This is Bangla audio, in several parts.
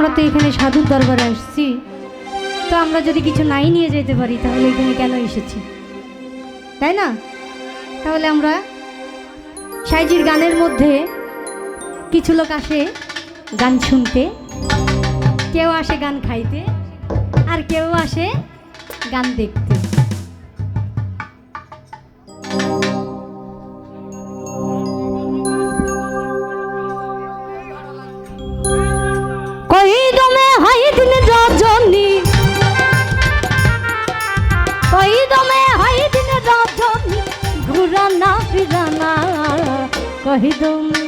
আমরা তো এখানে সাধুর দরবারে আসছি। তো আমরা যদি কিছু নাই নিয়ে যেতে পারি, তাহলে এখানে কেন এসেছি? তাই না? তাহলে আমরা সাইজির গানের মধ্যে কিছু লোক আসে গান শুনতে। কেউ আসে গান খাইতে, আর কেউ আসে গান দেখতে। কহি দমে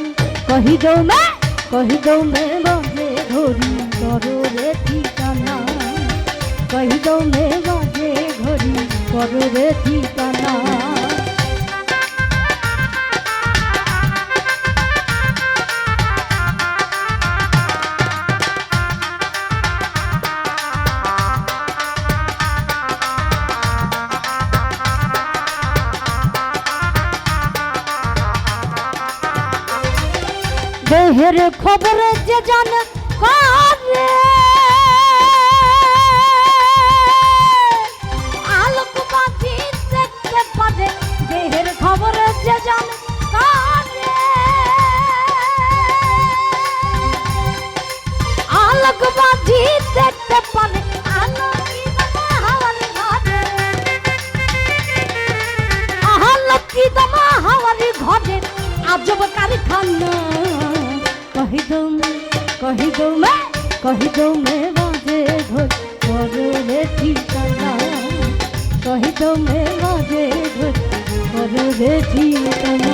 কহি দমে কহি দমে বাজে ঘড়ি করো রে ঠিকানা। কহি মে বাজে ঘড়ি করো রে ঠিকানা। দেহের খবর যে জান করে? আলোকবাতি দেখতে পারে দেহের খবর যে জান করে? আলোকবাতি দেখতে পারে আলোকিত হাওয়ার ঘরে। আলোকিত কহি মে বাজে ঘর করো রে ঠিকানা। কহি মে বাজে ঘর করো ঠিকানা।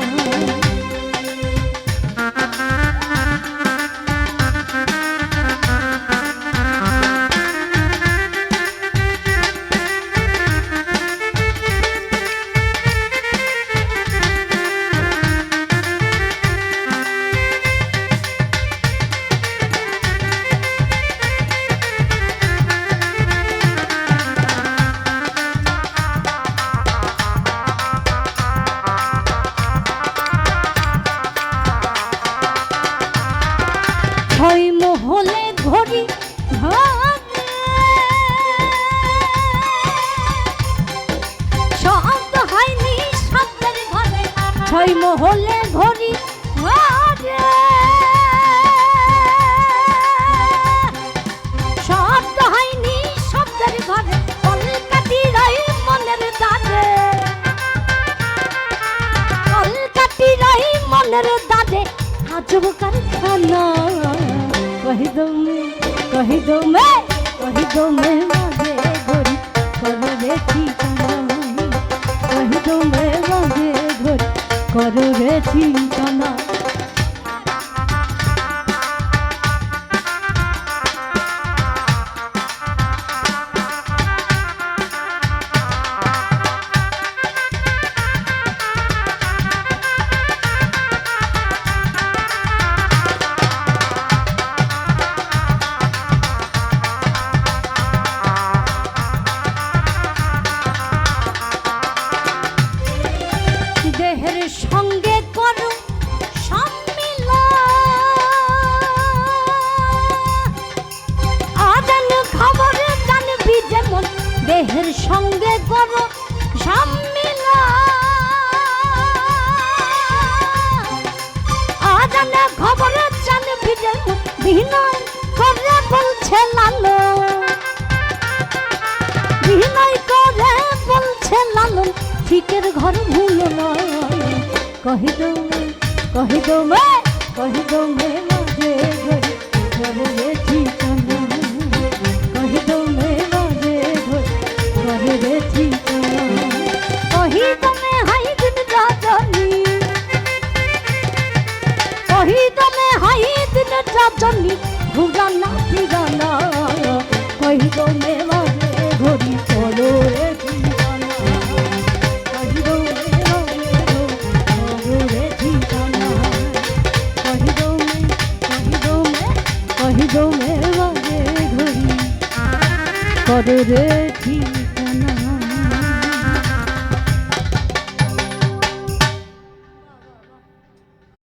ছয় মহলে ঘড়ি শব্দ হয়নি শব্দের ঘরে কলকাতি রই মনের দাঁড়ে কলকাতি রই মনের দাঁড়ে আজব কারখানা। কহি দমে কহি দমে কহি দমে মাঝে বিনয় করে বলছে লালো। বিনয় করে বলছে লালন ঠিকের ঘর ভুল নয়। কহি দমে কহি দমে কহি দমে মাঝে। ঠিকানা। কহিব মে কহিব মে কহিব মেবারে ঘড়ি করো রে ঠিকানা।